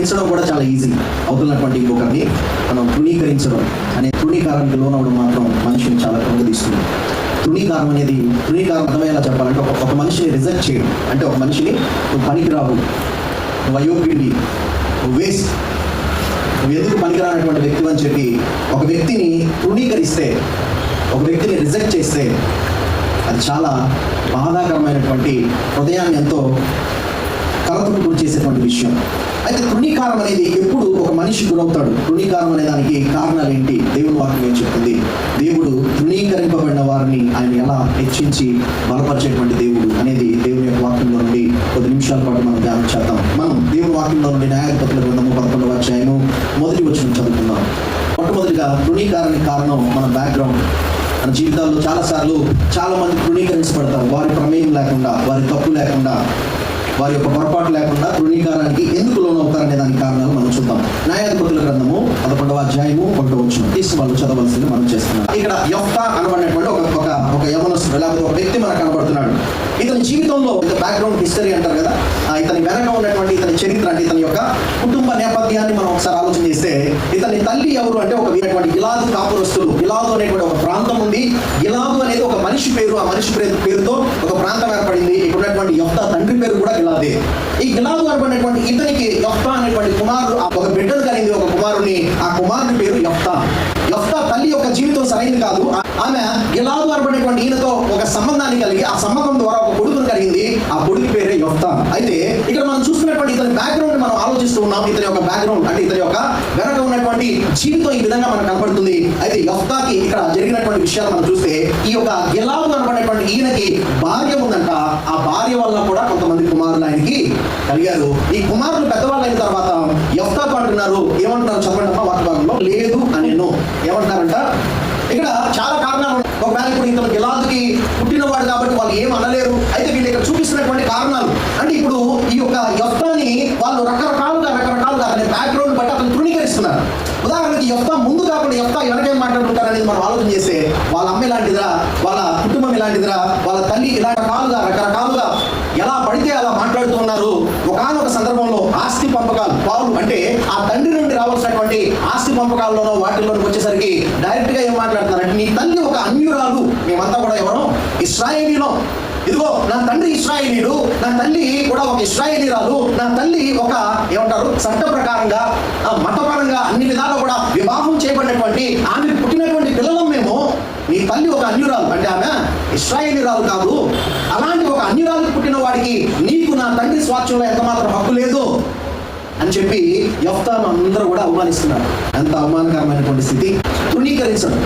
తృణీకరించడం కూడా చాలా ఈజీ అవుతున్నటువంటి ఇంకొకరిని మనం తృణీకరించడం అనే తృణీకారానికి లోనవడం మాత్రం మనిషిని చాలా కృంగదీస్తుంది తృణీకారం అనేది తృణీకారం అర్థమయ్యేలా చెప్పాలంటే ఒక ఒక మనిషిని రిజెక్ట్ చేయడం. అంటే ఒక మనిషిని నువ్వు పనికిరావు. నువ్వు అయోగ్యుడి నువ్వు వేస్ట్ నువ్వు ఎందుకు పనికిరానటువంటి వ్యక్తి అని చెప్పి ఒక వ్యక్తిని తృణీకరిస్తే ఒక వ్యక్తిని రిజెక్ట్ చేస్తే అది చాలా బాధాకరమైనటువంటి హృదయాన్ని ఎంతో కలతకు గురి చేసేటువంటి విషయం. అయితే తృణీకారం అనేది ఎప్పుడు ఒక మనిషి గురవుతాడు. తృణీకారం అనే దానికి కారణాలు ఏంటి? దేవుని వాక్యం చెప్తుంది? దేవుడు తృణీకరింపబడిన వారిని ఆయన ఎలా హెచ్చించి బలపరిచేటువంటి దేవుడు అనేది దేవుని యొక్క వాక్యంలో నుండి కొద్ది నిమిషాల పాటు మనం ధ్యానం చేద్దాం. మనం దేవుని వాక్యంలో నుండి న్యాయాధిపతుల గ్రంథము పదకొండవ అధ్యాయము మొదటి వచ్చిన చదువుకుందాం. మొట్టమొదటిగా తృణీకారానికి కారణం మన బ్యాక్గ్రౌండ్ మన జీవితాల్లో చాలాసార్లు చాలా మంది తృణీకరించబడతారు. వారి ప్రమేయం లేకుండా వారి తప్పు లేకుండా వారి యొక్క పొరపాటు లేకుండా తృణీకారానికి ఎందుకు లోనవుతారనే దానికి కారణాలు మనం చూద్దాం. న్యాయాధిపతుల గ్రంథము పదకొండవ అధ్యాయము ఒకటో వచ్చిన తీసి వాళ్ళు చదవలసింది మనం చేస్తున్నాం. ఇక్కడ యొక్త అనబడినటువంటి ఒక ఒక ఒక యవనస్తుడు లేకపోతే ఒక వ్యక్తి మనకు కనబడుతున్నాడు. ఇతని జీవితంలో బ్యాక్గ్రౌండ్ హిస్టరీ అంటారు కదా ఇతని వెనక ఉన్నటువంటి ఇతని చరిత్ర అంటే ఇతని యొక్క కుటుంబ నేపథ్యాన్ని మనం ఒకసారి ఆలోచన చేస్తే ఇతని తల్లి ఎవరు అంటే ఒక వీరటువంటి గిలాదు కాపురస్తులు. గిలాదు అనేటువంటి ఒక ప్రాంతం ఉంది. గిలాదు అనేది ఒక మనిషి పేరు. ఆ మనిషి పేరు పేరుతో ఒక ప్రాంతం ఏర్పడింది. ఇక్కడ ఉన్నటువంటి తండ్రి పేరు కూడా గిలాదే. ఈ గిలాదు ఏర్పడినటువంటి ఇతనికి యొక్క అనేటువంటి కుమారుడు ఆ ఒక బిడ్డను కలిగింది ఒక కుమారుని ఆ కుమారుని పేరు యొక్క యొక్క తల్లి యొక్క జీవితం సరైనది కాదు. ఆమె గిలాదు ఏర్పడినటువంటి ఈయనతో ఒక సంబంధాన్ని కలిగి ఆ సంబంధం ద్వారా ఒక కొడుకు కలిగింది ఆ కొడుకు పేరే యొక్త అయితే ఇక్కడ మనం చూస్తున్నటువంటి ఇతని బ్యాక్గ్రౌండ్ మనం ఆలోచిస్తూ ఉన్నాం. ఇతని యొక్క బ్యాక్గ్రౌండ్ అంటే ఇతని యొక్క వెనక ఉన్నటువంటి జీవితం ఈ విధంగా మనకు కనబడుతుంది అయితే యొక్తాకి ఇక్కడ జరిగినటువంటి విషయాలు మనం చూస్తే ఈ యొక్క గిలాదు అనబడినటువంటి ఈయనకి భార్య ఉందంట. ఆ భార్య వల్ల కూడా కొంతమంది కుమారులు ఆయనకి కలిగారు. ఈ కుమారులు పెద్దవాళ్ళు అయిన తర్వాత యొక్తాకు అంటున్నారు ఏమంటున్నారు చెప్పండి అమ్మా వాటి భాగంలో లేదు అని ఏమంటారంట ఇక్కడ చాలా కారణాలు ఒకవేళ ఇప్పుడు ఇతను గిలాదుకి పుట్టినవాడు కాబట్టి వాళ్ళు ఏం అనలేరు. అయితే వీళ్ళు ఇక్కడ చూపిస్తున్నటువంటి కారణాలు. అంటే ఇప్పుడు ఈ యొక్క యొత్తాన్ని వాళ్ళు రకరకాలుగా రకరకాలుగా అతని బ్యాక్గ్రౌండ్ బట్టి అతను తృణీకరిస్తున్నారు. ఉదాహరణకి యొక్క ముందు కాకుండా యొక్క వెనకేం మాట్లాడుకుంటారనేది మనం ఆలోచన చేస్తే వాళ్ళ అమ్మ ఇలాంటిదిరా వాళ్ళ కుటుంబం ఇలాంటిదిరా వాళ్ళ తల్లి ఇలా రకాలుగా రకరకాలుగా ఎలా పడితే అలా మాట్లాడుతున్నారు. ఒకనొక సందర్భంలో ఆస్తి పంపకాలు పావులు అంటే ఆ తండ్రి ఉన్నటువంటి ఆస్తి పంపకాల్లోనో వాటిల్లోకి వచ్చేసరికి డైరెక్ట్గా ఏం మాట్లాడుతున్నారు నీ తల్లి ఒక అన్యురాలు. మేమంతా కూడా ఎవరో? ఇస్రాయేలీలో. ఇదిగో నా తండ్రి ఇస్రాయేలీడు. నా తల్లి కూడా ఒక ఇస్రాయేలీరాలు. నా తల్లి ఒక ఏమంటారు? చట్ట ప్రకారంగా మతపరంగా అన్ని విధాలు కూడా వివాహం చేయబడినటువంటి ఆమె పుట్టినటువంటి పిల్లలం మేము. నీ తల్లి ఒక అన్యురాలు. అంటే ఆమె ఇస్రాయేలీరాలు కాదు. అలాంటి ఒక అన్యురాలు పుట్టిన వాడికి నీకు నా తండ్రి స్వాచ్యంలో ఎంత మాత్రం హక్కు లేదు. అని చెప్పి యొఫ్తాను అందరూ కూడా అవమానిస్తున్నారు. ఎంత అవమానకరమైనటువంటి స్థితి తృణీకరించడం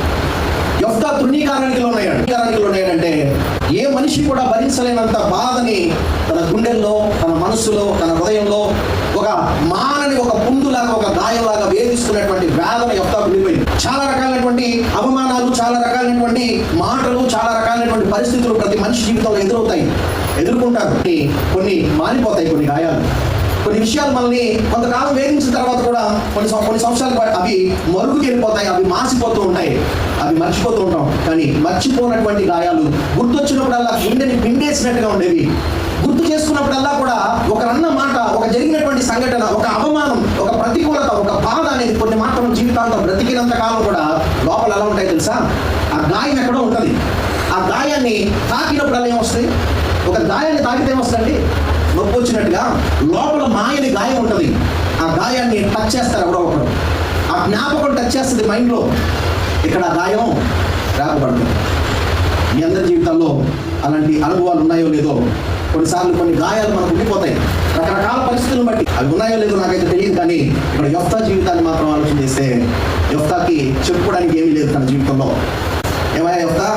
యఫ్తా తృణీకారానికి లోనయ్యాడు. తృణీకారానికి లోనయ్యాడంటే ఏ మనిషి కూడా భరించలేనంత బాధని తన గుండెల్లో తన మనస్సులో తన హృదయంలో ఒక మానని ఒక పుండులాగా ఒక గాయంలాగా వేధిస్తున్నటువంటి వేదన యొక్క ఉండిపోయింది చాలా రకాలైనటువంటి అవమానాలు చాలా రకాలైనటువంటి మాటలు చాలా రకాలైనటువంటి పరిస్థితులు ప్రతి మనిషి జీవితంలో ఎదురవుతాయి. ఎదుర్కొంటారు. కొన్ని కొన్ని మారిపోతాయి కొన్ని గాయాలు. కొన్ని విషయాలు మనల్ని కొంతకాలం వేధించిన తర్వాత కూడా కొన్ని కొన్ని సంవత్సరాలు అవి మరుగుకి వెళ్ళిపోతాయి అవి మాసిపోతూ ఉంటాయి అవి మర్చిపోతూ ఉంటాం. కానీ మర్చిపోనటువంటి గాయాలు గుర్తొచ్చినప్పుడల్లా గుండెని పిండేసినట్టుగా ఉండేవి. గుర్తు చేసుకున్నప్పుడల్లా కూడా ఒక అన్న మాట ఒక జరిగినటువంటి సంఘటన ఒక అవమానం ఒక ప్రతికూలత ఒక బాధ అనేది కొన్ని మాత్రం జీవితాంతం బ్రతికినంత కాలం కూడా లోపల ఎలా ఉంటాయి తెలుసా? ఆ గాయం ఎక్కడో ఉంటుంది. ఆ గాయాన్ని తాకినప్పుడల్లా ఏమొస్తుంది ఒక గాయాన్ని తాకితే ఏమొస్తుందండి నొప్పి వచ్చినట్టుగా లోపల మాయని గాయం ఉంటుంది. ఆ గాయాన్ని టచ్ చేస్తారు ఎవరో ఒకరు. ఆ జ్ఞాపకం టచ్ చేస్తుంది మైండ్లో. ఇక్కడ ఆ గాయం రాకపడుతుంది మీ అందరి జీవితాల్లో అలాంటి అనుభవాలు ఉన్నాయో లేదో కొన్నిసార్లు కొన్ని గాయాలు మనకు ఉండిపోతాయి. రకరకాల పరిస్థితులను బట్టి అవి ఉన్నాయో లేదో నాకైతే తెలియదు కానీ ఇక్కడ యొఫ్తా జీవితాన్ని మాత్రం ఆలోచన చేస్తే యొఫ్తాకి చెప్పుకోవడానికి ఏమీ లేదు తన జీవితంలో. ఏమయ్యా యొఫ్తా?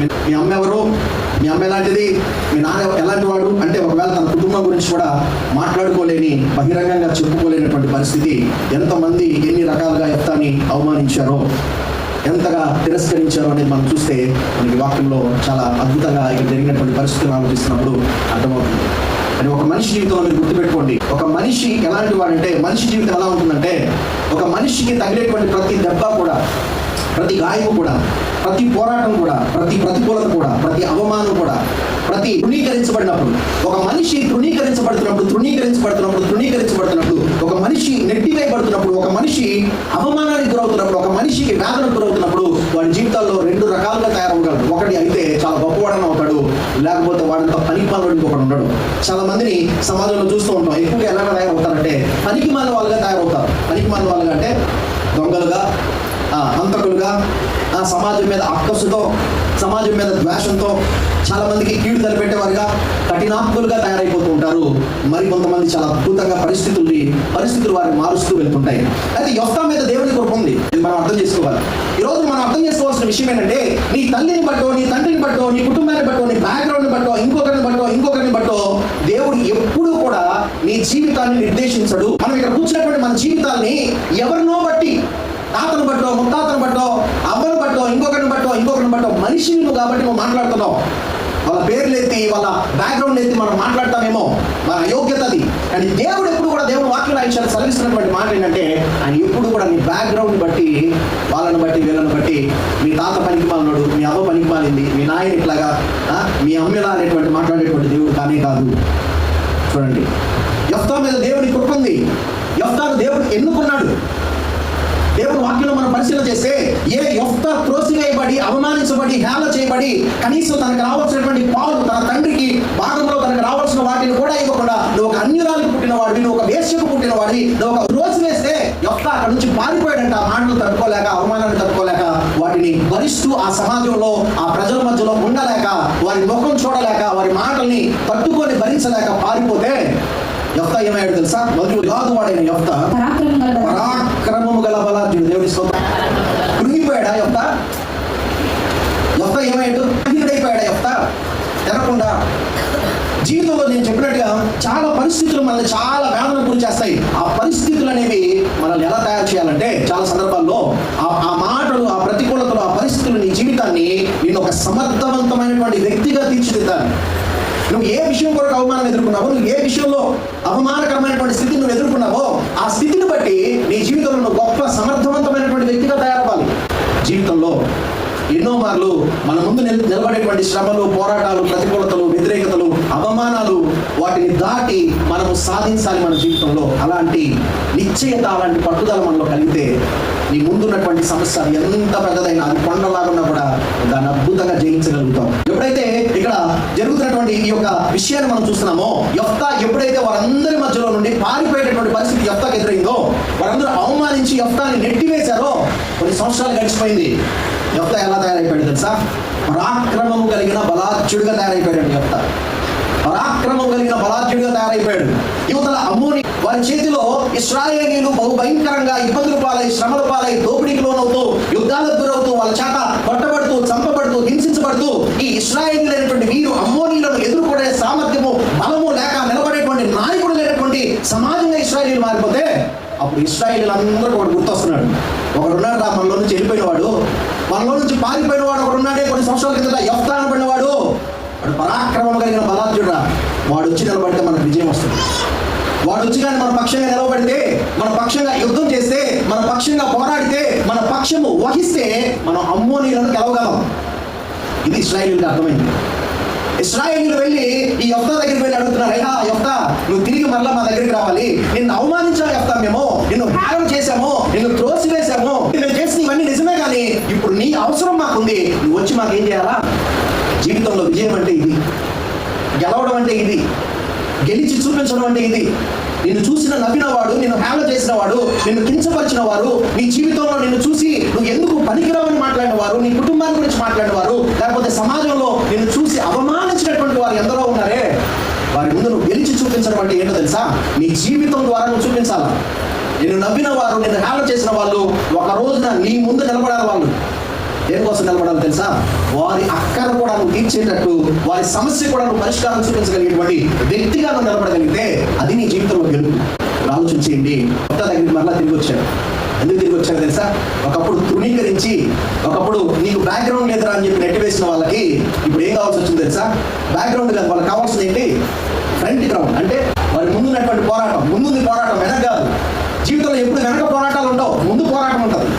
మీ- మీ అమ్మ ఎవరు? మీ అమ్మ ఎలాంటిది? మీ నాన్న ఎలాంటి వాడు? అంటే ఒకవేళ తన కుటుంబం గురించి కూడా మాట్లాడుకోలేని బహిరంగంగా చెప్పుకోలేనటువంటి పరిస్థితి ఎంతమంది ఎన్ని రకాలుగా ఎత్తాన్ని అవమానించారో ఎంతగా తిరస్కరించారో అనేది మనం చూస్తే మనకి వాక్యంలో చాలా అద్భుతంగా ఇక్కడ జరిగినటువంటి పరిస్థితులను ఆలోచిస్తున్నప్పుడు అర్థమవుతుంది. అని ఒక మనిషి జీవితంలో మీరు గుర్తుపెట్టుకోండి. ఒక మనిషి ఎలాంటి వాడంటే మనిషి జీవితం ఎలా ఉంటుందంటే ఒక మనిషికి తగిలేటువంటి ప్రతి దెబ్బ కూడా ప్రతి గాయము కూడా ప్రతి పోరాటం కూడా ప్రతి ప్రతికూలత కూడా ప్రతి అవమానం కూడా ప్రతి తృణీకరించబడినప్పుడు ఒక మనిషి తృణీకరించబడుతున్నప్పుడు తృణీకరించబడుతున్నప్పుడు తృణీకరించబడుతున్నప్పుడు ఒక మనిషి నెట్టివేయబడుతున్నప్పుడు ఒక మనిషి అవమానానికి గురవుతున్నప్పుడు ఒక మనిషికి వేదనకు గురవుతున్నప్పుడు వాడి జీవితాల్లో రెండు రకాలుగా తయారవుతాడు ఒకటి అయితే చాలా గొప్పవాడని అవుతాడు లేకపోతే వాడంతా పనికి మాలోడు ఇంకొకటి ఉండడు. చాలా మందిని సమాజంలో చూస్తూ ఉంటాం ఎక్కువగా ఎలా తయారవుతారంటే పనికి మాల వాళ్ళుగా తయారవుతారు. పనికి మాల వాళ్ళుగా అంటే దొంగలుగా అంతకులుగా హంతకులుగా సమాజం మీద అక్కసుతో సమాజం మీద ద్వేషంతో చాలా మందికి కీడు తలపెట్టేవారుగా కఠినాత్ములుగా తయారైపోతూ ఉంటారు. మరి కొంతమంది చాలా అద్భుతంగా పరిస్థితుల్ని పరిస్థితులు వారిని మారుస్తూ వెళ్తుంటాయి. అయితే యొస్తా మీద దేవుని కృప ఉంది. ఇది మనం అర్థం చేసుకోవాలి. ఈ రోజు మనం అర్థం చేసుకోవాల్సిన విషయం ఏంటంటే నీ తల్లిని బట్టో నీ తండ్రిని బట్టో నీ కుటుంబాన్ని బట్టో నీ బ్యాక్గ్రౌండ్ని బట్టో ఇంకొకరిని బట్టో ఇంకొకరిని బట్టో దేవుడు ఎప్పుడూ కూడా నీ జీవితాన్ని నిర్దేశించడు. మనం ఇక్కడ కూర్చున్నటువంటి మన జీవితాల్ని ఎవరినో బట్టి తాతను బట్టో ముత్తాతను బట్టో అబ్బను బట్టో ఇంకొకరిని బట్టో ఇంకొకరిని బట్టో మనిషిని నువ్వు కాబట్టి నువ్వు మాట్లాడుతున్నావు వాళ్ళ పేర్లు ఎత్తి వాళ్ళ బ్యాక్గ్రౌండ్ ఎత్తి మనం మాట్లాడతామేమో. మన యోగ్యత అది. కానీ దేవుడు ఎప్పుడు కూడా దేవుడు వాక్యం ఆయన సరిస్తున్నటువంటి మాట ఏంటంటే ఆయన ఎప్పుడు కూడా నీ బ్యాక్గ్రౌండ్ బట్టి వాళ్ళని బట్టి వీళ్ళని బట్టి మీ తాత పనికి మాలినాడు మీ అమ్మ పనికి మాలింది మీ నాయన ఇట్లాగా మీ అమ్మిలా అనేటువంటి మాట్లాడేటువంటి దేవుడు కానే కాదు. చూడండి. యఫ్తా మీద దేవుడి కృప ఉంది. యఫ్తాను దేవుడు ఎన్నుకున్నాడు? దేవుని వాక్యంలో మనం పరిశీలన చేస్తే ఏ యొఫ్త త్రోసివేయబడి అవమానించబడి హేళ చేయబడి కనీసం తనకు రావాల్సినటువంటి పాలు తన తండ్రికి భాగంలో తనకు రావాల్సిన వాటిని కూడా ఇవ్వకుండా నువ్వు ఒక అన్యురాలకు పుట్టిన వాడివి నువ్వు ఒక వేశ్యకు పుట్టిన వాడివి నువ్వు ఒక రోజు వేస్తే యొక్క అక్కడ నుంచి పారిపోయాడంట మాటలు తట్టుకోలేక అవమానాన్ని తట్టుకోలేక వాటిని భరిస్తూ ఆ సమాజంలో ఆ ప్రజల మధ్యలో ఉండలేక వారి ముఖం చూడలేక వారి మాటల్ని తట్టుకొని భరించలేక పారిపోతే యొఫ్త ఏమయ్యాడు తెలుసా? మొదటి కాదు వాడైన యొఫ్త పరాక్రమము గల బలార్జుడు దేవుడి స్తోత్రం. కృంగిపోయాడా యొక్క యొక్క ఏమయ్యాడు? కృంగిపోయాడా యొక్క తెరకుండా జీవితంలో నేను చెప్పినట్టుగా చాలా పరిస్థితులు మనల్ని చాలా వేదన గురి చేస్తాయి. ఆ పరిస్థితులు అనేవి మనల్ని ఎలా తయారు చేయాలంటే చాలా సందర్భాల్లో ఆ ఆ మాటలు ఆ ప్రతికూలతలు ఆ పరిస్థితులు నీ జీవితాన్ని నేను ఒక సమర్థవంతమైనటువంటి వ్యక్తిగా తీర్చిదిద్దాలి. నువ్వు ఏ విషయం కొరకు అవమానం ఎదుర్కొన్నావో నువ్వు ఏ విషయంలో అవమానకరమైనటువంటి స్థితిని నువ్వు ఎదుర్కొన్నావో ఆ స్థితిని బట్టి నీ జీవితంలో నువ్వు గొప్ప సమర్థవంతమైనటువంటి వ్యక్తిగా తయారవ్వాలి. జీవితంలో ఎన్నో మార్లు మన ముందు నిల్- నిలబడేటువంటి శ్రమలు పోరాటాలు ప్రతికూలతలు వ్యతిరేకతలు అవమానాలు వాటిని దాటి మనము సాధించాలి మన జీవితంలో. అలాంటి నిశ్చయత అలాంటి పట్టుదల మనలో కలిగితే నీ ముందున్నటువంటి సమస్య ఎంత పెద్దదైనా అది కొండలాగున్నా కూడా దాన్ని అద్భుతంగా జయించగలుగుతాం. ఎప్పుడైతే ఇక్కడ జరుగుతున్నటువంటి ఈ యొక్క విషయాన్ని మనం చూస్తున్నామో యొఫ్త ఎప్పుడైతే వారందరి మధ్యలో నుండి పారిపోయేటటువంటి పరిస్థితి యొఫ్తాకి ఎదురైందో వారందరూ అవమానించి యొఫ్తాని నెట్టివేశారో కొన్ని సంవత్సరాలు గడిచిపోయింది. యొఫ్త ఎలా తయారైపోయాడు తెలుసా? పరాక్రమము కలిగిన బలాధ్యుడిగా తయారైపోయాడు యొఫ్త. పరాక్రమం కలిగిన బలాధ్యుడిగా తయారైపోయాడు. యువతల అమ్మోని వారి చేతిలో ఇస్రాయేలీలు బహు భయంకరంగా ఇబ్బందులు పాలై శ్రమల పాలై దోపిడీకి లోనవుతూ యుద్ధాలకు గురవుతూ వాళ్ళ చేత కొట్టబడుతూ చంపబడుతూ హింసించబడుతూ ఈ ఇస్రాయేలీలైనటువంటి వీరు అమ్మోనీలను ఎదుర్కొనే సామర్థ్యము బలము లేక నిలబడేటువంటి నాయకుడు లేనటువంటి సమాజంగా ఇస్రాయేలీలు మారిపోతే అప్పుడు ఇస్రాయేలీలు అందరూ ఒకటి గుర్తొస్తున్నాడు. ఒకడు ఉన్నాడు రా మనలో నుంచి వెళ్ళిపోయినవాడు. మనలో నుంచి పారిపోయినవాడు ఒకడు ఉన్నాడే కొన్ని సంవత్సరాల కిందట యఫ్తాన పడినవాడు. వాడు పరాక్రమం కలిగిన బలాధ్యుడా వాడు వచ్చి నిలబడితే మనకు విజయం వస్తుంది. వాడు వచ్చి కానీ మన పక్షంగా నిలవబడితే మన పక్షంగా యుద్ధం చేస్తే మన పక్షంగా పోరాడితే మన పక్షము వహిస్తే మనం అమ్మోనీలను గెలవగలం. ఇది ఇస్రాయేలీలకు అర్థమైంది. ఇస్రాయేలీలు వెళ్ళి ఈ యొఫ్తా దగ్గరికి వెళ్ళి అడుగుతున్నారు అయ్యా యొఫ్తా నువ్వు తిరిగి మరలా మా దగ్గరికి రావాలి. నిన్ను అవమానించాలి యొఫ్తా మేము. నిన్ను హేళన చేశాము. నిన్ను త్రోసివేశాము. నిన్ను చేసిన ఇవన్నీ నిజమే కానీ ఇప్పుడు నీ అవసరం మాకుంది. నువ్వు వచ్చి మాకేం చేయాలా? జీవితంలో విజయం అంటే ఇది. గెలవడం అంటే ఇది. గెలిచి చూపించడం అంటే ఇది. నిన్ను చూసిన నవ్వినవాడు నిన్ను హేళ చేసిన వాడు నిన్ను కించపరిచిన వారు నీ జీవితంలో నిన్ను చూసి నువ్వు ఎందుకు పనికిరావని మాట్లాడిన వారు నీ కుటుంబాన్ని గురించి మాట్లాడిన వారు లేకపోతే సమాజంలో నిన్ను చూసి అవమానించినటువంటి వారు ఎందరో ఉన్నారే? వారి ముందు నువ్వు గెలిచి చూపించడం అంటే ఏంటో తెలుసా? నీ జీవితం ద్వారా నువ్వు చూపించాలా? నిన్ను నవ్విన వారు నిన్ను హేళన చేసిన వాళ్ళు ఒక రోజున నీ ముందు నిలబడాలి వాళ్ళు. దేనికోసం నిలబడాలి తెలుసా? వారి అక్కర కూడా నువ్వు తీర్చేటట్టు వారి సమస్య కూడా నువ్వు పరిష్కారం చూపించగలిగేటువంటి వ్యక్తిగా నువ్వు నిలబడగలిగితే అది నీ జీవితంలో గెలుపు. ఆలోచించేయండి కొత్త దగ్గరికి మరలా తిరిగి వచ్చాడు ఎందుకు తిరిగి వచ్చాడు తెలుసా? ఒకప్పుడు తృణీకరించి ఒకప్పుడు నీకు బ్యాక్గ్రౌండ్ లేదురా అని చెప్పి నెట్టివేసిన వాళ్ళకి ఇప్పుడు ఏం కావాల్సి వచ్చింది తెలుసా? బ్యాక్గ్రౌండ్ కాదు వాళ్ళకి కావాల్సింది ఏంటి? ఫ్రంట్ గ్రౌండ్ అంటే వారి ముందున్నటువంటి పోరాటం. ముందుంది పోరాటం వెనక కాదు. జీవితంలో ఎప్పుడు వెనక పోరాటాలు ఉండవు. ముందు పోరాటం ఉంటుంది.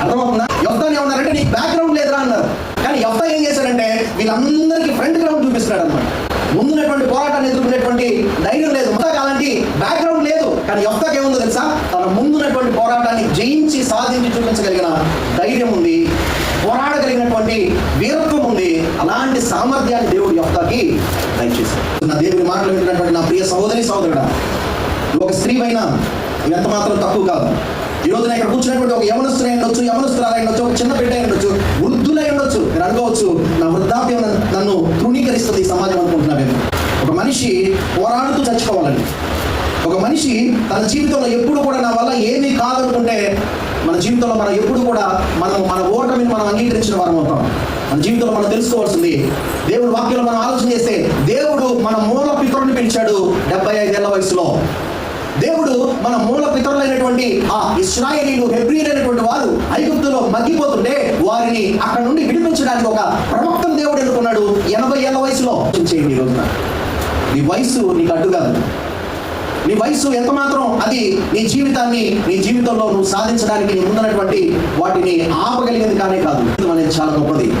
అర్థమవుతుందా? యుద్ధాన్ని ఏమన్నారంటే నీకు బ్యాక్గ్రౌండ్ లేదురా అన్నారు. కానీ కానీ ఏం చేశాడంటే వీళ్ళందరికీ ఫ్రంట్ గ్రౌండ్ చూపిస్తున్నాడు అనమాట ముందున్నటువంటి పోరాటాన్ని ఎదుర్కొనేటువంటి ధైర్యం లేదు. మొత్తం అలాంటి బ్యాక్గ్రౌండ్ లేదు. కానీ యెఫ్తాకి ఏముందో తెలుసా? తన ముందున్నటువంటి పోరాటాన్ని జయించి సాధించి చూపించగలిగిన ధైర్యం ఉంది. పోరాడగలిగినటువంటి వీరత్వం ఉంది. అలాంటి సామర్థ్యాన్ని దేవుడు యొక్కకి దయచేశాడు. నా దేవుని మాటలు వింటున్నటువంటి నా ప్రియ సహోదరి సహోదరుడా ఒక స్త్రీ పైన ఎంత మాత్రం తక్కువ కాదు. ఈ రోజున ఇక్కడ కూర్చున్నటువంటి ఒక యవనస్తులై ఉండొచ్చు యవనస్తురాలై ఉండొచ్చు ఒక చిన్న బిడ్డ ఉండొచ్చు వృద్ధులై ఉండొచ్చు. మీరు అనుకోవచ్చు నా వృద్ధాప్యం నన్ను- తృణీకరిస్తుంది ఈ సమాజం అనుకుంటున్నా నేను. ఒక మనిషి పోరాడుతూ చచ్చిపోవాలని ఒక మనిషి తన జీవితంలో ఎప్పుడు కూడా నా వల్ల ఏమీ కాదనుకుంటే మన జీవితంలో మనం ఎప్పుడు కూడా మనం మన ఓటమిని మనం అంగీకరించిన వారం అవుతాం. మన జీవితంలో మనం తెలుసుకోవాల్సింది దేవుడు వాక్యంలో మనం ఆలోచన చేస్తే దేవుడు మన మూల పితరుని పిలిచాడు డెబ్బై ఐదేళ్ళ వయసులో. దేవుడు మన మూల పితరులైనటువంటి ఆ ఇస్రాయేలీలు హెబ్రియులైనటువంటి వారు ఐగుప్తులో మగ్గిపోతుంటే వారిని అక్కడ నుండి విడిపించడానికి ఒక ప్రవక్తం దేవుడు ఎన్నుకున్నాడు. ఎనభై ఏళ్ళ వయసులో. చేయండి ఈ రోజున. నీ వయసు నీకు అడ్డు కాదు. నీ వయసు ఎంత మాత్రం అది నీ జీవితాన్ని నీ జీవితంలో నువ్వు సాధించడానికి నీ ముందున్నటువంటి వాటిని ఆపగలిగింది కానే కాదు. అనేది చాలా గొప్పది.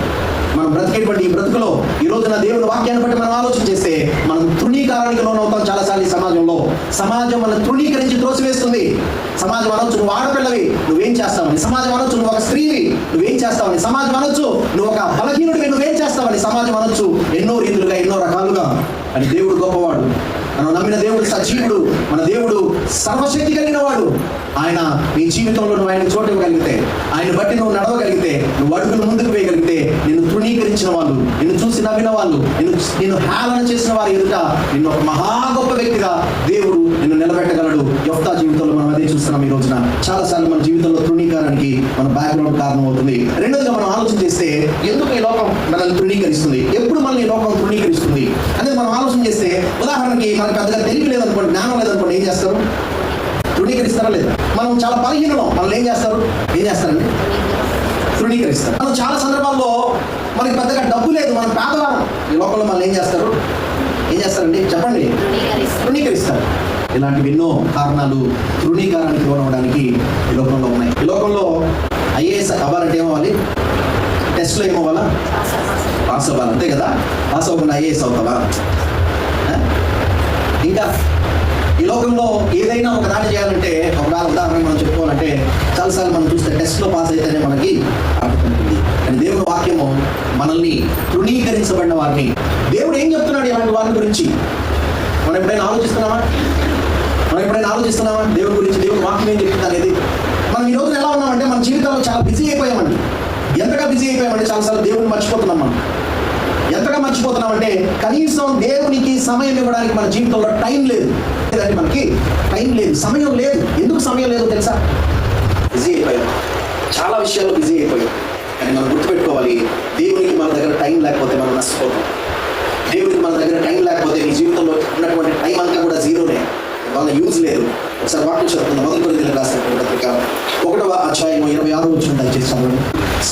మనం బ్రతికేటువంటి ఈ బ్రతుకులో ఈ రోజున దేవుని వాక్యాన్ని బట్టి మనం ఆలోచన చేస్తే మనం తృణీకారానికి లోనవుతాం చాలాసార్లు ఈ సమాజంలో. సమాజం మనం తృణీకరించి త్రోసివేస్తుంది. సమాజం అనొచ్చు నువ్వు ఆడపిల్లవి నువ్వేం చేస్తావని. సమాజం అనొచ్చు నువ్వు ఒక స్త్రీవి నువ్వేం చేస్తావని. సమాజం అనొచ్చు నువ్వు ఒక బలహీనుడివి నువ్వేం చేస్తావని. సమాజం అనొచ్చు ఎన్నో రీతులుగా ఎన్నో రకాలుగా. అని దేవుడు గొప్పవాడు. మనం నమ్మిన దేవుడు సజీవుడు మన దేవుడు సర్వశక్తి కలిగిన వాడు. ఆయన నీ జీవితంలో నువ్వు ఆయన చోటు ఇవ్వగలిగితే ఆయన బట్టి నువ్వు నడవగలిగితే నువ్వు అడుగులు ముందుకు వేయగలిగితే నిన్ను తృణీకరించిన వాళ్ళు నిన్ను చూసి నవ్విన వాళ్ళు నిన్ను నిన్ను హేళన చేసిన వారి ఎదుట నిన్ను ఒక మహా గొప్ప వ్యక్తిగా దేవుడు నిన్ను నిలబెట్టగలడు. యొక్తా జీవితంలో మనం అదే చూస్తున్నాం ఈ రోజున. చాలా సార్లు మన జీవితంలో తృణీకారానికి మన బ్యాక్గ్రౌండ్ కారణం అవుతుంది రెండోదిగా మనం ఆలోచన చేస్తే ఎందుకు ఈ లోకం మనల్ని తృణీకరిస్తుంది? ఎప్పుడు మనల్ని లోకం తృణీకరిస్తుంది? అదే మనం ఆలోచన చేస్తే ఉదాహరణకి మనకు పెద్దగా తెలివి లేదనుకోండి జ్ఞానం లేదనుకోండి ఏం చేస్తారు? తృణీకరిస్తారా లేదా? మనం చాలా బలహీనం మనల్ని ఏం చేస్తారు? ఏం చేస్తారండి? తృణీకరిస్తారు. మనం చాలా సందర్భాల్లో మనకి పెద్దగా డబ్బు లేదు మనం పేదవారం ఈ లోకంలో మనల్ని ఏం చేస్తారు? ఏం చేస్తారండి? చెప్పండి. తృణీకరిస్తారు. ఇలాంటివి ఎన్నో కారణాలు తృణీకారానికి లోనవడానికి ఈ లోకంలో ఉన్నాయి. ఈ లోకంలో ఐఏఎస్ అవ్వాలంటే ఏమవ్వాలి? టెస్ట్లో ఏమవ్వాలా? పాస్ అవ్వాలి. అంతే కదా? పాస్ అవ్వకుండా ఐఏఎస్ అవుతావా? ఇంకా? లోకంలో ఏదైనా ఒక దాడి చేయాలంటే ఒకవేళ ఉదాహరణ మనం చెప్పుకోవాలంటే చాలాసార్లు మనం చూస్తే టెస్ట్లో పాస్ అయితేనే మనకి అర్థమవుతుంది. కానీ దేవుని వాక్యము మనల్ని తృణీకరించబడిన వారిని. దేవుడు ఏం చెప్తున్నాడు ఇలాంటి వారి గురించి? మనం ఎప్పుడైనా ఆలోచిస్తున్నామా? మనం ఎప్పుడైనా ఆలోచిస్తున్నామా? దేవుడి గురించి దేవుడు వాక్యం ఏం చెప్తుంది అనేది మనం ఈ రోజున ఎలా ఉన్నామంటే మన జీవితంలో చాలా బిజీ అయిపోయామండి. ఎంతగా బిజీ అయిపోయామంటే చాలాసార్లు దేవుడిని మర్చిపోతున్నాం మనం. ఎంతగా మర్చిపోతున్నామంటే కనీసం దేవునికి సమయం ఇవ్వడానికి మన జీవితంలో టైం లేదు. లేదంటే మనకి టైం లేదు సమయం లేదు. ఎందుకు సమయం లేదు తెలుసా? బిజీ అయిపోయాం. చాలా విషయాల్లో బిజీ అయిపోయాం. కానీ మనం గుర్తుపెట్టుకోవాలి దేవునికి మన దగ్గర టైం లేకపోతే మనం నష్టపోతాం. దేవునికి మన దగ్గర టైం లేకపోతే నీ జీవితంలో ఉన్నటువంటి టైం అంతా కూడా జీరోనే. వల్ల యూజ్ లేదు. ఒకసారి వాక్యం చదువుకుందాం. మొదటి కొరింథీయులకు రాసినటువంటి పత్రిక. ఒకటవ అధ్యాయం ఇరవై ఆరు వచ్చిన దయచేసి చదవండి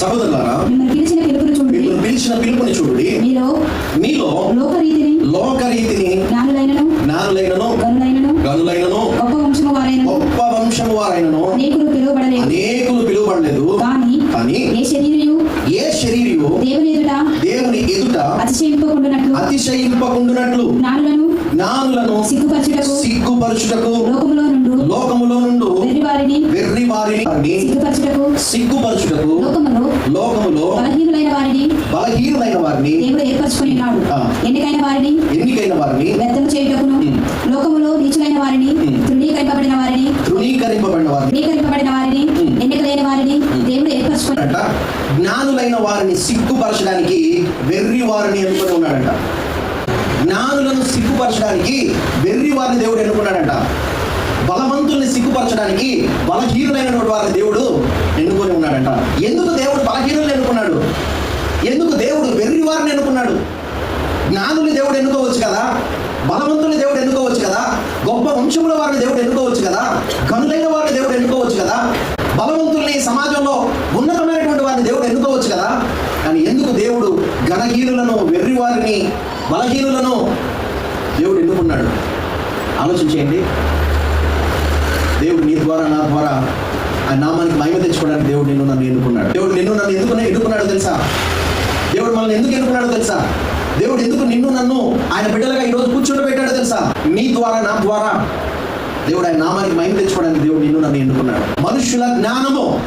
సహోదరులారా మిమ్మల్ని పిలిచిన పిలుపును చూడండి. మీలో మీలో లోకరీతిని లోకరీతిని జ్ఞానులైనను జ్ఞానులైనను గనులైనను గనులైనను గొప్ప వంశము వారైనను గొప్ప వంశము వారైనను అనేకులు పిలువబడలేదు. అనేకులు పిలువబడలేదు. కానీ కానీ ఏ శరీరయు? ఏ శరీరియు? దేవుని ఎదుట దేవుని ఎదుట అతిశయింపకుండానట్లు అతిశయింపకుండునట్లు జ్ఞానులను జ్ఞానులను సిగ్గుపరచుటకు సిగ్గుపరచుటకు లోకములో నుండు లోకములో నుండు వెర్రి వారిని వెర్రి వారిని సిగ్గుపరచుటకు సిగ్గుపరచుటకు లోకములో లోకములో బలహీనులైన వారిని బలహీనులైన వారిని దేవుడు ఏర్పరచుకొని ఉన్నాడు. ఎన్నికైన వారిని ఎన్నికైన వారిని వ్యర్థము చేయుటకును. లోకములో నీచులైన వారిని. తృణీకరింపబడిన వారిని తృణీకరింపబడిన వారిని తృణీకరింపబడిన వారిని. ఎన్నికలైన వారిని. దేవుడు ఏర్పరచుకొని అంట జ్ఞానులైన వారిని సిగ్గుపరచడానికి వెర్రి వారిని ఎన్నుకొని ఉన్నాడంట జ్ఞానులను సిగ్గుపరచడానికి వెర్రి వారిని దేవుడు ఎన్నుకున్నాడంట. బలవంతుల్ని సిగ్గుపరచడానికి బలహీనులైనటువంటి వారిని దేవుడు ఎన్నుకొని ఉన్నాడంట. ఎందుకు దేవుడు బలహీనులను ఎన్నుకున్నాడు? ఎందుకు దేవుడు వెర్రి వారిని ఎన్నుకున్నాడు? జ్ఞానుల్ని దేవుడు ఎన్నుకోవచ్చు కదా? బలవంతుల్ని దేవుడు ఎన్నుకోవచ్చు కదా? గొప్ప వంశముల వారిని దేవుడు ఎన్నుకోవచ్చు కదా? గనులైన వారిని దేవుడు ఎన్నుకోవచ్చు కదా? బలవంతుల్ని సమాజంలో ఉన్నతమైనటువంటి వారిని దేవుడు ఎన్నుకోవచ్చు కదా? కానీ ఎందుకు దేవుడు ఘనహీనులను వెర్రి వారిని బలహీనులను దేవుడు ఎన్నుకున్నాడు. ఆలోచించేయండి. దేవుడు నీ ద్వారా నా ద్వారా ఆ నామానికి మహిమ తెచ్చుకోవడానికి దేవుడు నిన్ను నన్ను ఎన్నుకున్నాడు. దేవుడు నిన్ను నన్ను ఎందుకు ఎన్నుకున్నాడు తెలుసా? దేవుడు మనల్ని ఎందుకు ఎన్నుకున్నాడో తెలుసా? దేవుడు ఎందుకు నిన్ను నన్ను ఆయన బిడ్డలుగా ఈరోజు కూర్చోబెట్టాడో తెలుసా? నీ ద్వారా నా ద్వారా దేవుడు ఆయన నామానికి మహిమ తెచ్చుకోవడానికి దేవుడు నిన్ను నన్ను ఎన్నుకున్నాడు. మనుషుల జ్ఞానము.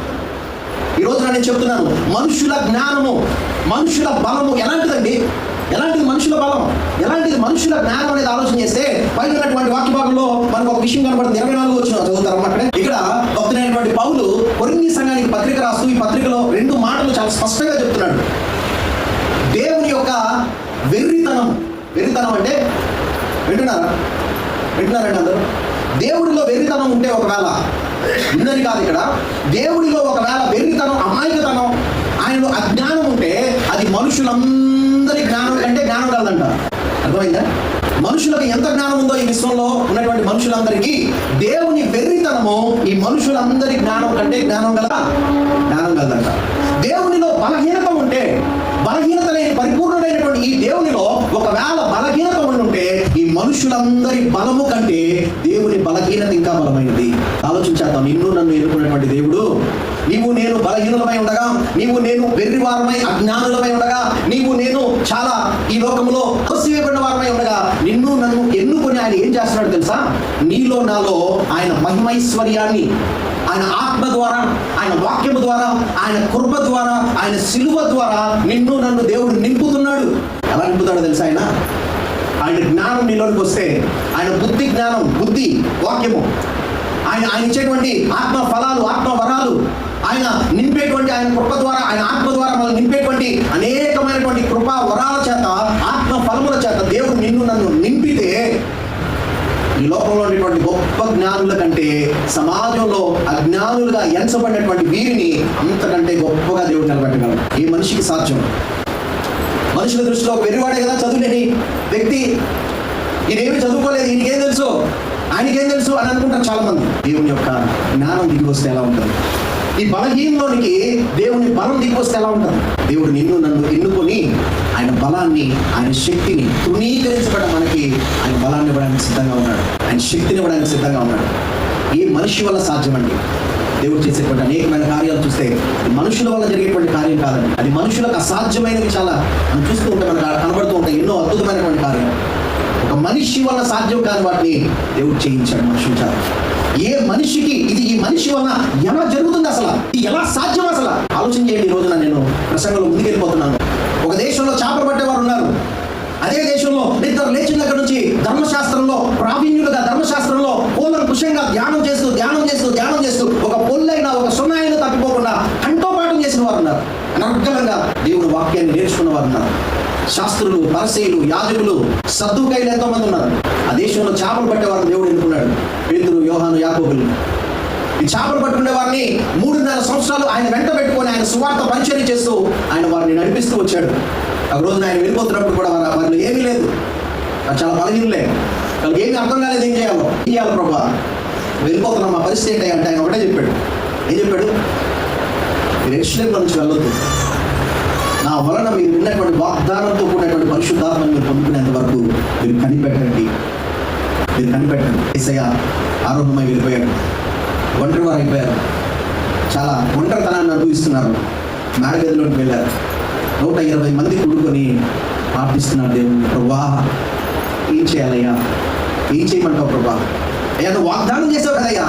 ఈ రోజు నేను చెప్తున్నాను మనుషుల జ్ఞానము మనుషుల బలము ఎలాంటిదండి? ఎలాంటిది మనుషుల బలం? ఎలాంటిది మనుషుల జ్ఞానం అనేది ఆలోచన చేస్తే పైన ఉన్నటువంటి వాక్య భాగంలో మనకు ఒక విషయం కనబడుతుంది ఇరవై నాలుగు వచ్చిన చదువుతారు అక్కడ? ఇక్కడ భక్తుడైనటువంటి పౌలు కొన్ని సంఘానికి పత్రిక రాస్తూ ఈ పత్రికలో రెండు మాటలు చాలా స్పష్టంగా చెప్తున్నాడు. దేవుని యొక్క వెర్రితనం. వెర్రితనం అంటే వింటున్నారా? వింటున్నారండి అందరూ? దేవుడిలో వెర్రితనం ఉంటే ఒకవేళ ఉందని కాదు ఇక్కడ. దేవుడిలో ఒకవేళ వెర్రితనం అమాయకతనం ఆయనలో అజ్ఞానం ఉంటే అది మనుషులందరూ జ్ఞానం కంటే జ్ఞానం కాదంట. అర్థమైందా? మనుషులకు ఎంత జ్ఞానం ఉందో ఈ విశ్వంలో ఉన్నటువంటి మనుషులందరికీ దేవుని వెర్రితనము ఈ మనుషులందరి జ్ఞానం కంటే జ్ఞానం గల జ్ఞానం కలదంట దేవునిలో బలహీనత ఉంటే బలహీనత లేని పరిపూర్ణుడైనటువంటి ఈ దేవునిలో ఒకవేళ బలహీనత ఉంటే ఈ మనుషులందరి బలము కంటే దేవుని బలహీనత ఇంకా బలమైనది ఆలోచించేద్దాం. నిన్ను నన్ను ఎన్నుకున్నటువంటి దేవుడు నీవు నేను బలహీనులమై ఉండగా నీవు నేను వెర్రివారమై అజ్ఞానులమై ఉండగా నీవు నేను చాలా ఈ లోకంలో తోసివేయబడిన వారమై ఉండగా నిన్ను నన్ను ఎన్నుకొని ఆయన ఏం చేస్తున్నాడు తెలుసా? నీలో నాలో ఆయన మహిమైశ్వర్యాన్ని ఆయన ఆత్మ ద్వారా ఆయన వాక్యము ద్వారా ఆయన కృప ద్వారా ఆయన సిలువ ద్వారా నిన్ను నన్ను దేవుడు నింపుతున్నాడు. ఎలా నింపుతాడో తెలుసా ఆయన? ఆయన జ్ఞానం నీలోనికి వస్తే ఆయన బుద్ధి జ్ఞానం బుద్ధి వాక్యము ఆయన ఆయన ఇచ్చేటువంటి ఆత్మ ఫలాలు ఆత్మ వరాలు ఆయన నింపేటువంటి ఆయన కృప ద్వారా ఆయన ఆత్మ ద్వారా మనం నింపేటువంటి అనేకమైనటువంటి కృప వరాల చేత ఆత్మ ఫలముల చేత దేవుడు నిన్ను నన్ను నింపితే ఈ లోకంలో ఉన్నటువంటి గొప్ప జ్ఞానుల కంటే సమాజంలో అజ్ఞానులుగా ఎంచబడినటువంటి వీరిని అంతకంటే గొప్పగా దేవుడు నిలబెట్టగలడు. ఈ మనిషికి సాధ్యం? మనుషుల దృష్టిలో వెర్రివాడే కదా చదువులేని వ్యక్తి. ఈయనేమి చదువుకోలేదు ఈయనకేం తెలుసు? ఆయనకేం తెలుసు అని అనుకుంటారు చాలా మంది దేవుని యొక్క జ్ఞానం దిగి వస్తే ఎలా ఉంటుంది? ఈ బలహీనలోనికి దేవుని బలం దిగి ఎలా ఉంటుంది? దేవుడు నిన్ను నన్ను ఎన్నుకొని ఆయన బలాన్ని ఆయన శక్తిని తృణీకరించబడ మనకి ఆయన బలాన్ని ఇవ్వడానికి సిద్ధంగా ఉన్నాడు. ఆయన శక్తిని ఇవ్వడానికి సిద్ధంగా ఉన్నాడు. ఏ మనిషి వల్ల సాధ్యమండి? దేవుడు చేసేటువంటి అనేకమైన కార్యాలు చూస్తే ఇది మనుషుల వల్ల జరిగేటువంటి కార్యం కాదండి. అది మనుషులకు అసాధ్యమైనవి చాలా. మనం చూస్తూ ఉంటే మనకు కనబడుతూ ఉంటాయి ఎన్నో అద్భుతమైనటువంటి కార్యం ఒక మనిషి వల్ల సాధ్యం కాని వాటిని దేవుడు చేయించాడు మనుషుల చాలా ఏ మనిషికి ఇది ఈ మనిషి వల్ల ఎలా జరుగుతుంది అసలు? ఇది ఎలా సాధ్యం అసలు? ఆలోచన చేయండి ఈ రోజున నేను ప్రసంగంలో ముందుకెళ్ళిపోతున్నాను. ఒక దేశంలో చేపలు పట్టేవారు ఉన్నారు. అదే దేశంలో ఇద్దరు లేచిన దగ్గర నుంచి ధర్మశాస్త్రంలో ప్రావీణ్యులుగా ధర్మశాస్త్రంలో పూలను పుష్యంగా ధ్యానం చేస్తూ ధ్యానం చేస్తూ ధ్యానం చేస్తూ ఒక పొల్లైనా ఒక సున్నాయినా తప్పిపోకుండా కంఠోపాఠం చేసిన వారు ఉన్నారు. అనర్గలంగా దేవుడు వాక్యాన్ని నేర్చుకున్న వారు ఉన్నారు. శాస్త్రులు పరసీలు యాజకులు సద్దుకైలు ఎంతో మంది ఉన్నారు. ఆ దేశంలో చేపలు పట్టేవారు దేవుడు ఎన్నుకున్నాడు. యోహాను యాకోబులు ఈ చేపలు పట్టుకునే వారిని మూడున్నర సంవత్సరాలు ఆయన వెంట పెట్టుకొని ఆయన సువార్త పరిచయం చేస్తూ ఆయన వారిని నడిపిస్తూ వచ్చాడు. ఒక రోజున ఆయన వెళ్ళిపోతున్నప్పుడు కూడా వారి వారిలో ఏమీ లేదు. చాలా బలహీనలే. వాళ్ళకి ఏమీ అర్థం కాలేదు ఏం చేయాలో. ఏం చేయాలి ప్రభా వెళ్ళిపోతున్నాం మా పరిస్థితి ఏంటి? అంటే ఆయన ఒకటే చెప్పాడు. ఏం చెప్పాడు? మీరు ఎక్స్ట్రీమ్ల నుంచి వెళ్ళొద్దు. నా వలన మీరు విన్నటువంటి వాగ్దానంతో కూడినటువంటి పరిశుద్ధాత్మను మీరు పొందుకునేంత వరకు మీరు కనిపెట్టండి. మీరు కనిపెట్టండి. ఏసయ్య ఆరోగ్యమై వెళ్ళిపోయారు ఒంటరి వారు అయిపోయారు. చాలా ఒంటరితనాన్ని అనుభవిస్తున్నారు. మేడగదిలోకి వెళ్ళారు. నూట ఇరవై మంది కూడుకొని ప్రార్థిస్తున్నారు దేవుని ప్రభా ఏం చేయాలయ్యా? ఏం చేయమంటావు ప్రభా? అయ్యా నువ్వు వాగ్దానం చేసావు కదయ్యా.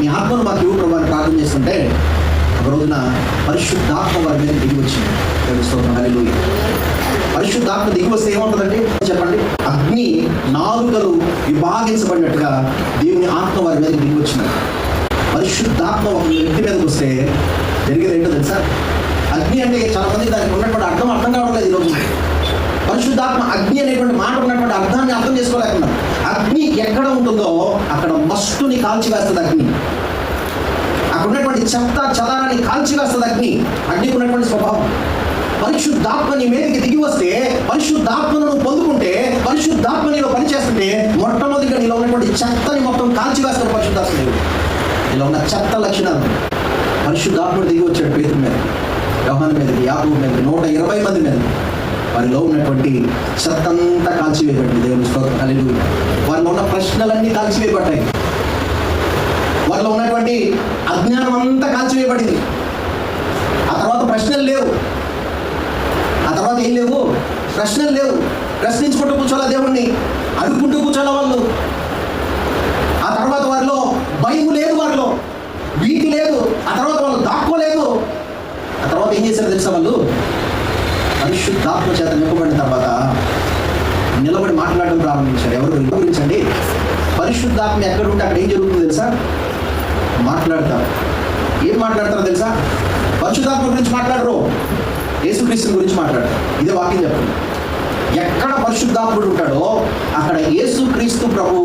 నీ ఆత్మను మాకు ఇవ్వు ప్రభా అని ప్రార్థన చేస్తుంటే ఒక రోజున పరిశుద్ధాత్మ వారి మీద దిగి వచ్చింది. దేవుని పరిశుద్ధాత్మ దిగి వస్తే ఏముంటుందండి చెప్పండి. అగ్ని నాలుగలు విభాగించబడినట్టుగా దేవుని ఆత్మ వారి మీద దిగి వచ్చినది పరిశుద్ధాత్మ ఒక వ్యక్తి మీదకి వస్తే జరిగేది ఏంటో తెలుసా? అగ్ని అంటే చాలా మంది దానికి ఉన్నటువంటి అర్థం అర్థం కావడం లేదు ఈరోజు పరిశుద్ధాత్మ అగ్ని అనేటువంటి మాట ఉన్నటువంటి అర్థాన్ని అర్థం చేసుకోలేకుండా అగ్ని ఎక్కడ ఉంటుందో అక్కడ మస్తుని కాల్చివేస్తుంది అగ్ని. అక్కడ ఉన్నటువంటి చెత్త చదారాన్ని కాల్చివేస్తుంది అగ్ని. అగ్నికి ఉన్నటువంటి స్వభావం. పరిశుద్ధాత్మ నీ మీదకి దిగి వస్తే పరిశుద్ధాత్మను పొందుకుంటే పరిశుద్ధాత్మ నీలో పనిచేస్తుంటే మొట్టమొదటిగా నీలో ఉన్నటువంటి చెత్తని మొత్తం కాల్చివేస్తాడు పరిశుద్ధాత్మ నీలో ఇలా ఉన్న చెత్త లక్షణాలు పరిశుద్ధాత్ముడు దిగి వచ్చాడు పేరు మీద వ్యవహాన్ మీదకి యాభై మీద నూట ఇరవై మంది మీద. వారిలో ఉన్నటువంటి చెత్తంతా కాల్చివేయబడింది దేవుని స్తోత్రం. హల్లెలూయా. వారిలో ఉన్న ప్రశ్నలన్నీ కాల్చివేయబడ్డాయి వారిలో ఉన్నటువంటి అజ్ఞానం అంతా కాల్చివేయబడింది ఆ తర్వాత ప్రశ్నలు లేవు. తర్వాత ఏం లేవు? ప్రశ్నలు లేవు. ప్రశ్నించుకుంటూ కూర్చోాలా దేవుణ్ణి? అనుకుంటూ కూర్చోాలా వాళ్ళు? ఆ తర్వాత వారిలో భయం లేదు వారిలో. భీతి లేదు. ఆ తర్వాత వాళ్ళు దాక్కోలేదు ఆ తర్వాత ఏం చేశారు తెలుసా వాళ్ళు? పరిశుద్ధాత్మ చేత నింపబడిన తర్వాత నిలబడి మాట్లాడడం ప్రారంభించారు. ఎవరు? ఎవరి పరిశుద్ధాత్మ ఎక్కడ ఉంటే అక్కడ ఏం జరుగుతుందో తెలుసా? మాట్లాడతారు. ఏం మాట్లాడతారో తెలుసా? పరిశుద్ధాత్మ గురించి మాట్లాడరు. యేసుక్రీస్తు గురించి మాట్లాడతాడు. ఇదే వాక్యం చెప్పండి ఎక్కడ పరిశుద్ధాత్ముడు ఉంటాడో అక్కడ యేసుక్రీస్తు ప్రభు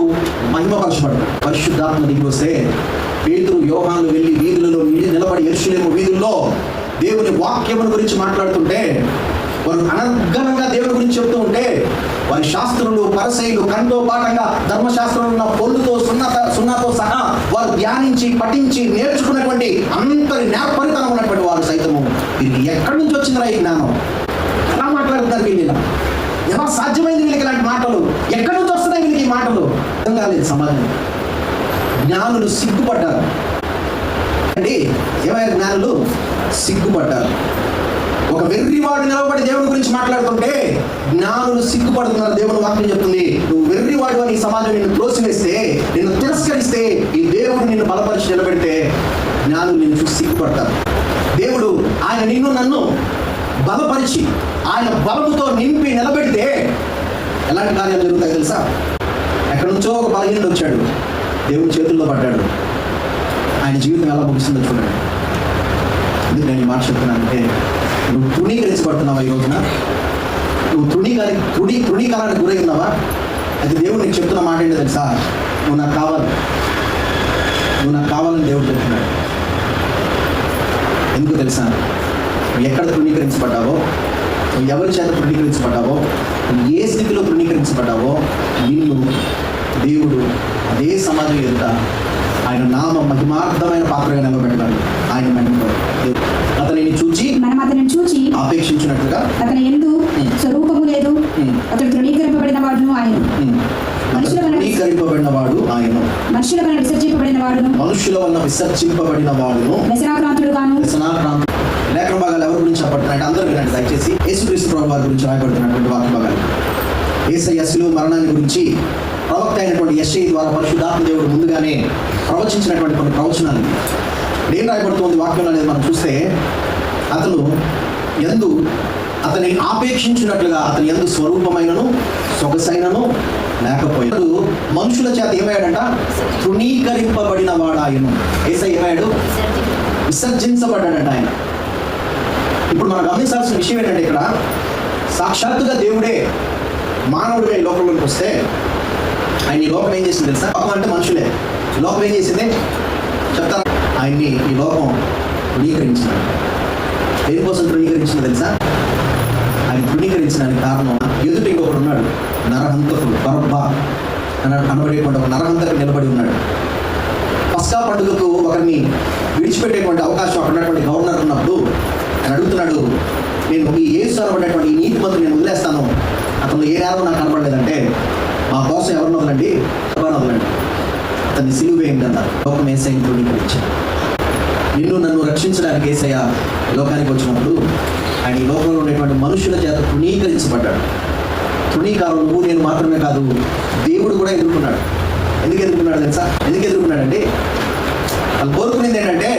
మహిమపరచబడతాడు పరిశుద్ధాత్మ దిగి వస్తే పేతురు యోహాన్లు వెళ్ళి వీధులలో నిలబడి ఎరుషులేము వీధుల్లో దేవుని వాక్యముల గురించి మాట్లాడుతుంటే వారు అనర్గణంగా దేవుని గురించి చెప్తూ ఉంటే వారి శాస్త్రులు పరసైలు కంటో పాఠంగా ధర్మశాస్త్రంలో ఉన్న పొల్లుతో సున్నత సున్నతో సహా వారు ధ్యానించి పఠించి నేర్చుకున్నటువంటి అంతరి నేర్పరితనం ఉన్నటువంటి వారు సైతము. ఇది ఎక్కడి నుంచి వచ్చిందిరా ఈ జ్ఞానం? ఎలా మాట్లాడుతున్నారు వీళ్ళు ఇలా ఎలా సాధ్యమైంది వీళ్ళకి ఇలాంటి మాటలు? ఎక్కడి నుంచి వస్తున్నాయి వీళ్ళకి ఈ మాటలు? అర్థం కాలేదు సమాజం జ్ఞానులు సిగ్గుపడ్డారు. అండి ఏమైనా జ్ఞానులు? సిగ్గుపడ్డారు. ఒక వెర్రివాడు నిలబడి దేవుని గురించి మాట్లాడుతుంటే జ్ఞానులు సిగ్గుపడుతున్నారు దేవుని వాక్యం చెప్తుంది. నువ్వు వెర్రివాడు అని ఈ సమాజం నిన్ను త్రోసివేస్తే నిన్ను తిరస్కరిస్తే ఈ దేవుడు నిన్ను బలపరిచి నిలబెడితే జ్ఞానులు నిన్ను చూసి సిగ్గుపడతారు. దేవుడు ఆయన నిన్ను నన్ను బలపరిచి ఆయన బలముతో నింపి నిలబెడితే ఎలాంటి కార్యాలు జరుగుతాయి తెలుసా? ఎక్కడి నుంచో ఒక బలహీనుడు వచ్చాడు. దేవుని చేతుల్లో పడ్డాడు. ఆయన జీవితం ఎలా ముగిసిందో చూడండి. ఎందుకు నేను మాట మాట చెప్తున్నానంటే నువ్వు తృణీకరించబడుతున్నావా ఈ రోజున? నువ్వు తృణీకరి తృణీ తృణీకరానికి గురై అది దేవుడు నీకు చెప్తున్న మాట ఏంటో తెలుసా? నువ్వు నాకు కావాలి. నువ్వు నాకు కావాలని దేవుడు చెప్తున్నాడు. ఎందుకు తెలుసా? నువ్వు ఎక్కడ తృణీకరించబడ్డావో నువ్వు ఎవరి చేత తృణీకరించబడ్డావో నువ్వు ఏ స్థితిలో తృణీకరించబడ్డావో నిన్ను దేవుడు అదే సమాజం ఎదుట ఆయన నామ మహిమార్థమైన పాత్రగా నిలబెట్టాడు ఆయన మహిమతో అతనిని చూచి మనం అతనిని చూచి ఆపేక్షించినట్లుగా అతని ఎందు స్వరూపము లేదు. ఉమ్, అతడు తృణీకరింపబడిన వాడును ఆయన. వలన- తృణీకరింపబడిన వాడు ఆయన. మనుషుల వలన విసర్జింపబడిన వాడును. మనుషుల వల్ల విసర్జింపబడిన వాడును వ్యసనాక్రాంతుడు గాను వ్యసనాక్రాంతి లేఖన భాగాలు ఎవరి గురించి చెప్పబడుతున్నాయి అందరూ వినండి దయచేసి. యేసుక్రీస్తు ప్రభు వారి గురించి రాయబడుతున్నటువంటి వాక్య భాగాలు. ఏసయ్య శిలువ మరణాన్ని గురించి ప్రవక్త అయినటువంటి యశ్ఐ ద్వారా పరిశుద్ధాత్మ దేవుడు ముందుగానే ప్రవచించినటువంటి కొన్ని ప్రవచనాలు. ఏం రాయబడుతుంది వాక్యం అనేది మనం చూస్తే అతను ఎందు అతని ఆపేక్షించినట్లుగా అతని ఎందు స్వరూపమైనను సొగసైనను లేకపోయాడు మనుషుల చేత ఏమయ్యాడంట? తృణీకరింపబడిన వాడాయను ఏసై ఏమయ్యాడు? విసర్జించబడ్డాడంట ఆయన. ఇప్పుడు మనం గమనించాల్సిన విషయం ఏంటంటే ఇక్కడ సాక్షాత్తుగా దేవుడే మానవుడిగా ఈ లోకంలోకి వస్తే ఆయన ఈ లోకం ఏం చేసింది తెలుసా? లోకం అంటే మనుషులే. లోకం ఏం చేసింది? చెప్తాను. ఆయన్ని ఈ లోకం తృణీకరించినాడు దేనికోసం తృణీకరించింది తెలుసా? తృణీకరించడానికి కారణం ఎదుట ఇంకొకడు ఉన్నాడు. నరహంతకుడు బరబ్బా అని అనబడేటువంటి ఒక నరహంతకు నిలబడి ఉన్నాడు. పస్కా పండుగకు ఒకరిని విడిచిపెట్టేటువంటి అవకాశం అక్కడ ఉన్నటువంటి గవర్నర్ ఉన్నప్పుడు ఆయన అడుగుతున్నాడు నేను ఈ ఏసు అనబడేటువంటి ఈ నీతి మంత్రి నేను వదిలేస్తాను. అతను ఏ నేరం నాకు కనపడలేదంటే మా కోసం ఎవరిని వదలండి? ఎవరిని వదలండి. అతన్ని సిలువ వేయండి అన్నారు. లోకం ఏసైని తృణీకరించాడు నిన్ను నన్ను రక్షించడానికి ఏసయ్య లోకానికి వచ్చినప్పుడు ఆయన ఈ లోకంలో ఉండేటువంటి మనుషుల చేత తృణీకరించబడ్డాడు. తృణీకారం నువ్వు నేను మాత్రమే కాదు దేవుడు కూడా ఎదుర్కొన్నాడు. ఎందుకు ఎదుర్కొన్నాడు తెలుసా? ఎందుకు ఎదుర్కొన్నాడండి వాళ్ళు కోరుకునేది ఏంటంటే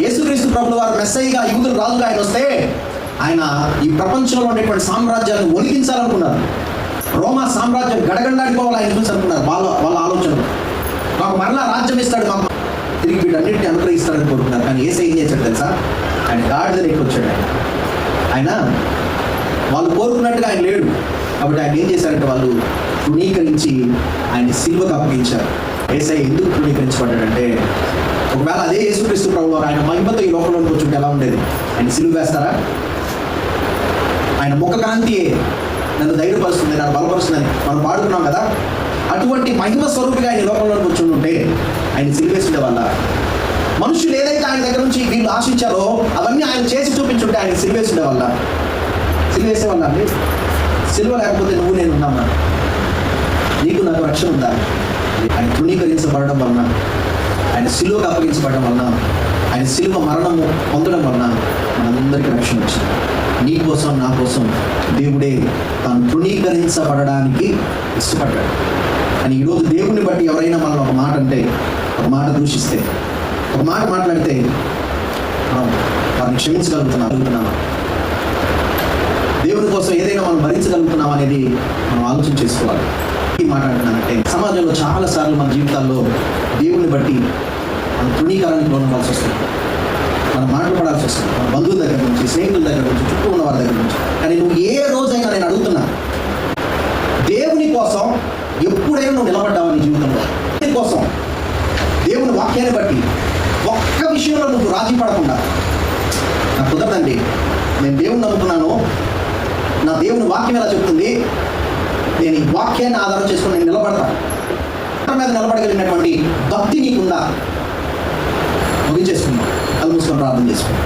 యేసుక్రీస్తు ప్రభుల వారు మెస్సైగా యూదులు రాజుగా ఆయన వస్తే ఆయన ఈ ప్రపంచంలో ఉండేటువంటి సామ్రాజ్యాన్ని ఒలికించాలనుకున్నారు రోమా సామ్రాజ్యం గడగడలాడిపోవాలి ఆయన చూసి అనుకున్నారు వాళ్ళ వాళ్ళ ఆలోచన మాకు మరలా రాజ్యం ఇస్తాడు మాకు. తిరిగి వీటన్నిటిని అనుగ్రహిస్తారని కోరుకున్నారు కానీ ఏసై ఏం చేశాడు తెలుసా? ఆయన గాడిద ఎక్కి వచ్చాడు ఆయన. ఆయన వాళ్ళు కోరుకున్నట్టుగా ఆయన లేడు. కాబట్టి ఆయన ఏం చేశారంటే వాళ్ళు తృణీకరించి ఆయన సిల్వకు అప్పగించారు. ఏసై ఎందుకు తృణీకరించబడ్డాడంటే ఒకవేళ అదే యేసుక్రీస్తు ప్రభు వారు ఆయన మహిమతో ఈ లోకంలోకి వచ్చుంటే ఎలా ఉండేది? ఆయన సిలువ వేస్తారా? ఆయన ముఖ కాంతియే నన్ను ధైర్యపరుస్తుంది నన్ను బలపరుస్తుందని మనం పాడుతున్నాం కదా? అటువంటి మహిమ స్వరూపిగా ఆయన లోకంలో లోకంలోకి ఉంటే ఆయన సిలివేస్తుండే వల్ల మనుషులు ఏదైతే ఆయన దగ్గర నుంచి వీళ్ళు ఆశించారో అవన్నీ ఆయన చేసి చూపించుంటే ఆయన సిలివేస్తుండే వల్ల సిలివేసే వల్ల అండి. సిలువ లేకపోతే నువ్వు నేను ఉన్నామా? నీకు నాకు రక్షణ ఉందా? ఆయన తృణీకరించబడడం వలన ఆయన సిలువకు అప్పగించబడడం వలన ఆయన సిలువ మరణము పొందడం వలన మనందరికీ రక్షణ వచ్చింది. నీ కోసం నా కోసం దేవుడే తాను తృణీకరించబడడానికి ఇష్టపడ్డాడు. కానీ ఈరోజు దేవుని బట్టి ఎవరైనా మనం ఒక మాట అంటే ఒక మాట దూషిస్తే ఒక మాట మాట్లాడితే మనం వారిని క్షమించగలుగుతున్నాం అడుగుతున్నామా? దేవుని కోసం ఏదైనా మనం భరించగలుగుతున్నాం అనేది మనం ఆలోచన చేసుకోవాలి. ఈ మాట్లాడుతున్నానంటే సమాజంలో చాలా సార్లు మన జీవితాల్లో దేవుని బట్టి మన తృణీకారానికి లోనవలసి వస్తుంది. మనం మాట్లాడాల్సి వస్తుంది. మన బంధువుల దగ్గర నుంచి స్నేహితుల దగ్గర నుంచి చుట్టూ ఉన్న వారి దగ్గర నుంచి. కానీ నువ్వు ఏ రోజైనా నేను అడుగుతున్నా దేవుని కోసం ఎప్పుడైనా నువ్వు నిలబడ్డావు నీ జీవితంలో? దేవుని కోసం. దేవుని వాక్యాన్ని బట్టి ఒక్క విషయంలో నువ్వు రాజీ పడకుండా. నాకు కుదరదండి. నేను దేవుని నమ్ముతున్నాను. నా దేవుని వాక్యం ఎలా చెప్తుంది? నేను ఈ వాక్యాన్ని ఆధారం చేసుకుని నేను నిలబడతాను మీద నిలబడగలిగినటువంటి భక్తి నీకుందా? ప్రార్థన చేసుకుంటాం.